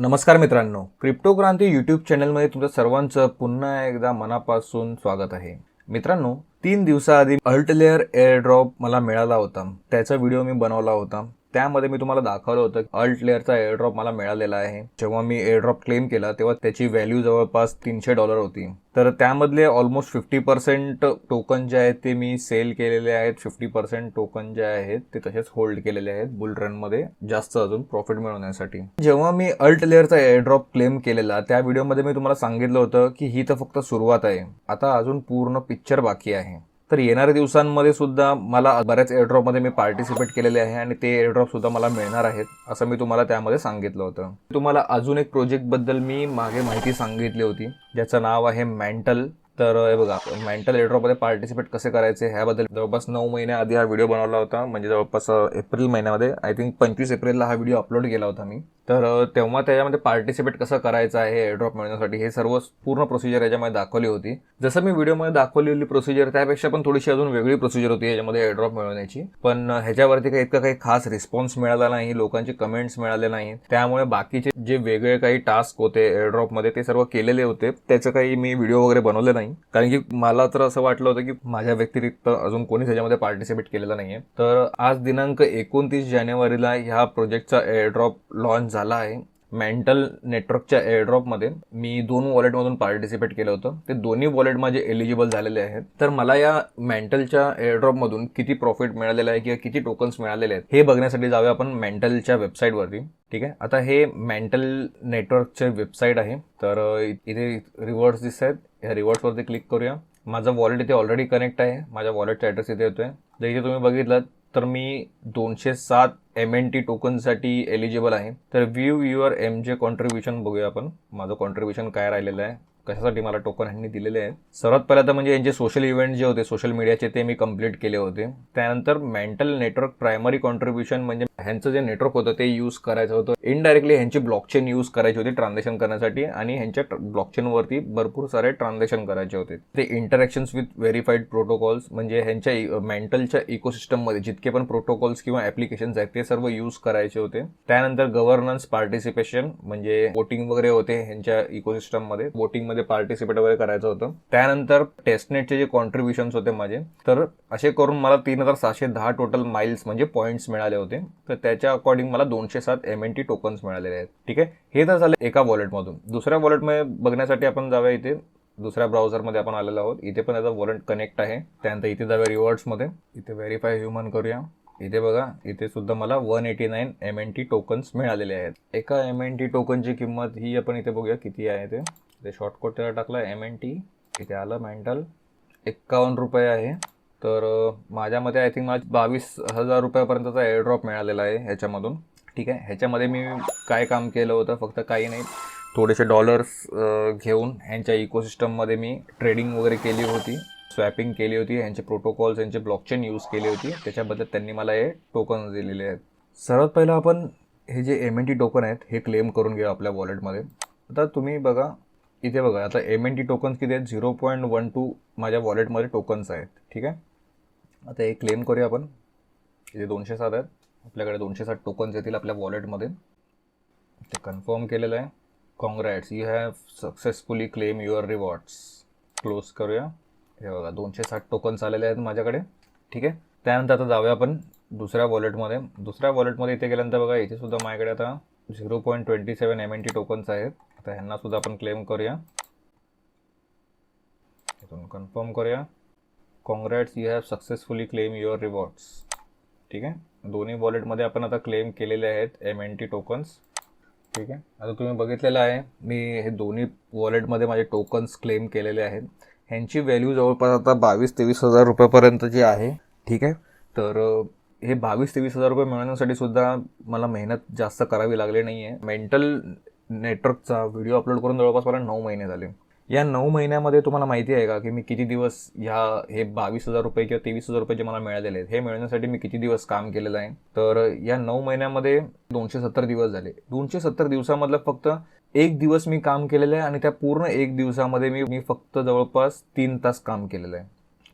नमस्कार मित्रांनो crypto Kranti YouTube चॅनलमध्ये तुमचं सर्वांचं पुन्हा एकदा मनापासून स्वागत आहे. मित्रांनो तीन दिवसाआधी अल्टलेअर एअर ड्रॉप मला मिळाला होता. त्याचा व्हिडिओ मी बनवला होता. त्यामध्ये मी तुम्हाला दाखवलं होतं अल्ट लेअरचा एअरड्रॉप मला मिळालेला आहे. जेव्हा मी एअरड्रॉप क्लेम केला तेव्हा त्याची व्हॅल्यू जवळपास तीनशे डॉलर होती. तर त्यामधले ऑलमोस्ट फिफ्टी पर्सेंट टोकन जे आहेत ते मी सेल केलेले आहेत. फिफ्टी पर्सेंट टोकन जे आहेत ते तसेच होल्ड केलेले आहेत बुल रनमध्ये जास्त अजून प्रॉफिट मिळवण्यासाठी. जेव्हा मी अल्ट लेअरचा एअरड्रॉप क्लेम केलेला त्या व्हिडिओमध्ये मी तुम्हाला सांगितलं होतं की ही तर फक्त सुरुवात आहे. आता अजून पूर्ण पिक्चर बाकी आहे. तर येणाऱ्या दिवसांमध्ये सुद्धा मला बऱ्याच एअरड्रॉपमध्ये मी पार्टिसिपेट केलेले आहे आणि ते एअरड्रॉप सुद्धा मला मिळणार आहेत असं मी तुम्हाला त्यामध्ये सांगितलं होतं. तुम्हाला अजून एक प्रोजेक्टबद्दल मी मागे माहिती सांगितली होती ज्याचं नाव आहे मेंटल तर हे बघा मेंटल एअरड्रॉपमध्ये पार्टिसिपेट कसे करायचे ह्याबद्दल जवळपास नऊ महिन्याआधी हा व्हिडिओ बनवला होता म्हणजे जवळपास एप्रिल महिन्यामध्ये आय थिंक पंचवीस एप्रिलला हा व्हिडिओ अपलोड केला होता मी. तर तेव्हा त्याच्यामध्ये पार्टिसिपेट कसं करायचं आहे एअरड्रॉप मिळण्यासाठी हे सर्व पूर्ण प्रोसिजर याच्यामध्ये दाखवली होती. जसं मी व्हिडिओमध्ये दाखवलेली प्रोसिजर त्यापेक्षा पण थोडीशी अजून वेगळी प्रोसिजर होती याच्यामध्ये एअरड्रॉप मिळवण्याची. पण ह्याच्यावरती काही इतका काही खास रिस्पॉन्स मिळाला नाही लोकांचे कमेंट्स मिळाले नाही. त्यामुळे बाकीचे जे वेगळे काही टास्क होते एअरड्रॉपमध्ये ते सर्व केलेले होते. त्याचं काही मी व्हिडिओ वगैरे बनवले नाही. कारण की मला तर असं वाटलं होतं की माझ्या व्यतिरिक्त अजून कोणीच ह्याच्यामध्ये पार्टिसिपेट केलेलं नाहीये. तर आज दिनांक एकोणतीस जानेवारीला ह्या प्रोजेक्टचा एअरड्रॉप लॉन्च झाला आहे. मेंटल नेटवर्कच्या एअरड्रॉपमध्ये मी दोन वॉलेटमधून पार्टिसिपेट केलं होतं. ते दोन्ही वॉलेट माझे एलिजिबल झालेले आहेत. तर मला या मेंटलच्या एअरड्रॉपमधून किती प्रॉफिट मिळालेलं आहे किंवा किती टोकन्स मिळालेले आहेत हे बघण्यासाठी जाऊया आपण मेंटलच्या वेबसाईटवरती ठीक आहे? आता हे मेंटल नेटवर्कचे वेबसाईट आहे. तर इथे रिवॉर्ड्स दिसत आहेत ह्या रिवॉर्ड्सवरती क्लिक करूया. माझं वॉलेट इथे ऑलरेडी कनेक्ट आहे. माझ्या वॉलेटचा ॲड्रेस इथे येतोय. जर इथे तुम्ही बघितलं तर मी दोनशे सात एम एन टी टोकनसाठी एलिजिबल आहे. तर view your M J contribution बघूया आपण. माझं कॉन्ट्रीब्युशन काय राहिलेलं आहे? कशासाठी मला टोकन ह्यांनी दिलेले आहेत. सर्वात पहिला तर म्हणजे यांचे सोशल इव्हेंट जे होते सोशल मीडियाचे ते मी कंप्लीट केले होते. त्यानंतर मेंटल नेटवर्क प्रायमरी कॉन्ट्रीब्युशन म्हणजे ह्यांचं जे नेटवर्क होतं ते यूज करायचं होतं. इनडायरेक्टली ह्यांची ब्लॉकचेन यूज करायची होती ट्रान्झॅक्शन करण्यासाठी आणि ह्यांच्या ब्लॉकचेनवरती भरपूर सारे ट्रान्झॅक्शन करायचे होते. ते इंटरॅक्शन्स विथ व्हेरीफाईड प्रोटोकॉल्स म्हणजे ह्यांच्या e- मेंटलच्या इकोसिस्टममध्ये जितके पण प्रोटोकॉल्स किंवा ऍप्लिकेशन्स आहेत ते सर्व यूज करायचे होते. त्यानंतर गव्हर्नन्स पार्टिसिपेशन म्हणजे वोटिंग वगैरे होते ह्यांच्या इकोसिस्टममध्ये वोटिंगमध्ये मध्ये पार्टिसिपेट वगैरे करायचं होतं. त्यानंतर टेस्टनेटचे जे कॉन्ट्रीब्युशन होते माझे तर असे करून मला तीन हजार सहाशे दहा टोटल माइल्स म्हणजे पॉईंट्स मिळाले होते. तर त्याच्या अकॉर्डिंग मला दोनशे सात एम एन टी टोकन्स मिळालेले आहेत. ठीक आहे? हे तर झालं एका वॉलेटमधून दुसऱ्या वॉलेटमध्ये बघण्यासाठी आपण जाऊया इथे. दुसऱ्या ब्राउझरमध्ये आपण आलेलो आहोत. इथे पण याचा वॉलेट कनेक्ट आहे. त्यानंतर इथे जाऊया रिवॉर्ड्समध्ये इथे व्हेरीफाय ह्युमन करूया. इथे बघा इथे सुद्धा मला one eighty nine M N T tokens मिळालेले आहेत. एका एम एन टी टोकनची किंमत ही आपण इथे बघूया किती आहे ते. ते शॉर्टकट त्याला टाकलं एम एन टी इथे आलं मेंटल एक्कावन्न रुपये आहे. तर माझ्यामध्ये आय थिंक मला बावीस हजार रुपयापर्यंतचा एअरड्रॉप मिळालेला आहे ह्याच्यामधून. ठीक आहे ह्याच्यामध्ये मी काय काम केलं होतं फक्त काही नाही. थोडेसे डॉलर्स घेऊन ह्यांच्या इकोसिस्टममध्ये मी ट्रेडिंग वगैरे केली होती. स्वॅपिंग केली होती ह्यांचे प्रोटोकॉल्स यांचे ब्लॉकचेन यूज केली होती. त्याच्याबद्दल त्यांनी मला हे टोकन दिलेले आहेत. सर्वात पहिलं आपण हे जे एम एन टी टोकन आहेत हे क्लेम करून घेऊ आपल्या वॉलेटमध्ये आता तुम्ही बघा इथे बघा आता एम एन टी टोकन्स किती आहेत? झिरो पॉईंट वन टू माझ्या वॉलेटमध्ये टोकन्स आहेत ठीक आहे? आता हे क्लेम करूया आपण. इथे दोनशे सात आहेत. आपल्याकडे दोनशे सात टोकन्स येतील आपल्या वॉलेटमध्ये ते कन्फर्म केलेलं आहे. Congrats you have successfully claim your rewards close करूया. हे बघा दोनशे साठ टोकन्स आलेले आहेत माझ्याकडे ठीक आहे? त्यानंतर आता जाऊया आपण दुसऱ्या वॉलेटमध्ये दुसऱ्या वॉलेटमध्ये इथे गेल्यानंतर बघा इथे सुद्धा माझ्याकडे आता zero point twenty seven M N T tokens आहेत. आता ह्यांना सुद्धा आपण क्लेम करूया. इथून कन्फर्म करूया. Congrats you have successfully claim your rewards ठीक आहे? दोन्ही वॉलेटमध्ये आपण आता क्लेम केलेले आहेत एम एन टी टोकन्स ठीक आहे? आता तुम्ही बघितलेलं आहे मी हे दोन्ही वॉलेटमध्ये माझे टोकन्स क्लेम केलेले आहेत. ह्यांची व्हॅल्यू जवळपास आता बावीस तेवीस हजार रुपयापर्यंतची आहे ठीक आहे? तर हे बावीस तेवीस हजार रुपये मिळवण्यासाठी सुद्धा मला मेहनत जास्त करावी लागली नाही आहे मेंटल नेटवर्कचा व्हिडिओ अपलोड करून जवळपास मला नऊ महिने झाले. या नऊ महिन्यामध्ये तुम्हाला माहिती आहे का की मी किती दिवस ह्या हे बावीस हजार रुपये किंवा तेवीस हजार रुपये जे मला मिळालेले आहेत हे मिळवण्यासाठी मी किती दिवस काम केलेलं आहे? तर या नऊ महिन्यामध्ये दोनशे सत्तर दिवस झाले. दोनशे सत्तर दिवसामधलं फक्त एक दिवस मी काम केलेलं आहे आणि त्या पूर्ण एक दिवसामध्ये मी मी फक्त जवळपास तीन तास काम केलेलं आहे.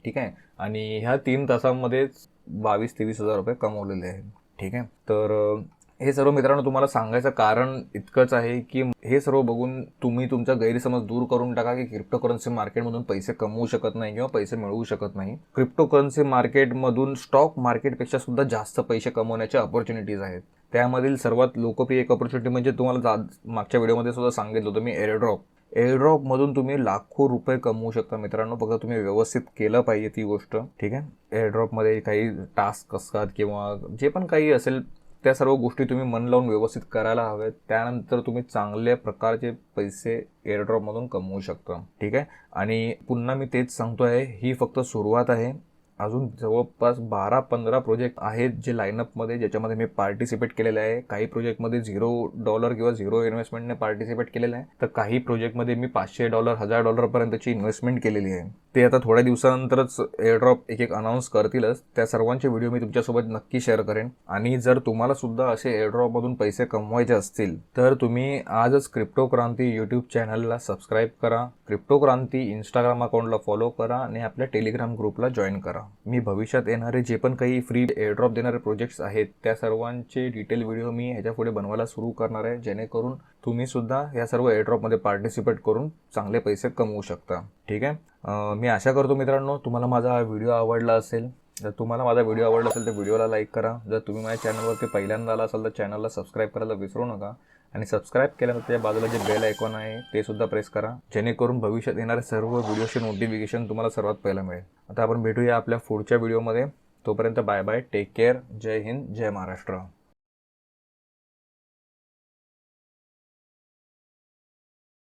ठीक आहे? आणि ह्या तीन तासामध्येच बावीस तेवीस हजार रुपये कमवलेले आहेत. ठीक आहे? तर हे सर्व मित्रांनो तुम्हाला सांगायचं कारण इतकंच आहे की हे सर्व बघून तुम्ही तुमचा गैरसमज दूर करून टाका की क्रिप्टोकरन्सी मार्केटमधून पैसे कमवू शकत नाही किंवा पैसे मिळवू शकत नाही. क्रिप्टोकरन्सी मार्केटमधून स्टॉक मार्केटपेक्षा सुद्धा जास्त पैसे कमवण्याच्या ऑपॉर्च्युनिटीज आहेत. त्यामधील सर्वात लोकप्रिय एक ऑपॉर्च्युनिटी म्हणजे तुम्हाला मागच्या व्हिडिओमध्ये सुद्धा सांगितलं होतं मी एअरड्रॉप एअरड्रॉपमधून तुम्ही लाखो रुपये कमवू शकता मित्रांनो. फक्त तुम्ही व्यवस्थित केलं पाहिजे ती गोष्ट. ठीक आहे? एअरड्रॉपमध्ये काही टास्क असतात किंवा जे पण काही असेल त्या सर्व गोष्टी तुम्ही मन लावून व्यवस्थित करायला हव्यात. त्यानंतर तुम्ही चांगल्या प्रकारचे पैसे एअरड्रॉपमधून कमवू शकता. ठीक आहे? आणि पुन्हा मी तेच सांगतो आहे ही फक्त सुरुवात आहे. अजून जवळपास बारा पंधरा प्रोजेक्ट आहेत जे लाईनअपमध्ये ज्याच्यामध्ये मी पार्टिसिपेट केलेले आहे. काही प्रोजेक्टमध्ये झिरो डॉलर किंवा झिरो इन्व्हेस्टमेंटने पार्टिसिपेट केलेलं आहे. तर काही प्रोजेक्टमध्ये मी पाचशे डॉलर हजार डॉलरपर्यंतची इन्व्हेस्टमेंट केलेली आहे. ते आता थोड्या दिवसानंतरच एअरड्रॉप एक एक अनाऊन्स करतीलच. त्या सर्वांचे व्हिडिओ मी तुमच्यासोबत नक्की शेअर करेन. आणि जर तुम्हाला सुद्धा असे एअरड्रॉपमधून पैसे कमवायचे असतील तर तुम्ही आजच क्रिप्टो क्रांती यूट्यूब चॅनलला सबस्क्राईब करा. क्रिप्टो क्रांती इंस्टाग्राम अकाउंटला फॉलो करा आणि आपल्या टेलिग्राम ग्रुपला जॉईन करा. मी भविष्यात येणारे जे पण काही फ्री एअरड्रॉप देणारे प्रोजेक्ट्स आहेत त्या सर्वांचे डिटेल व्हिडिओ मी ह्याच्या पुढे बनवायला सुरू करणार आहे. जेणेकरून तुम्ही सुद्धा या सर्व एअरड्रॉपमध्ये पार्टिसिपेट करून चांगले पैसे कमवू शकता. ठीक आहे? मी आशा करतो मित्रांनो तुम्हाला माझा हा व्हिडिओ आवडला असेल जर तुम्हाला माझा व्हिडिओ आवडला असेल तर व्हिडिओला लाईक करा. जर तुम्ही माझ्या चॅनलवरती पहिल्यांदा आला असाल तर चॅनलला सबस्क्राईब करायला विसरू नका. आणि सबस्क्राईब केल्यानंतर त्या बाजूला जे बेल आयकॉन आहे ते सुद्धा प्रेस करा. जेणेकरून भविष्यात येणारे सर्व व्हिडिओचे नोटिफिकेशन तुम्हाला सर्वात पहिला मिळेल. आता आपण भेटूया आपल्या पुढच्या व्हिडिओमध्ये. तोपर्यंत बाय बाय टेक केअर जय हिंद जय महाराष्ट्र.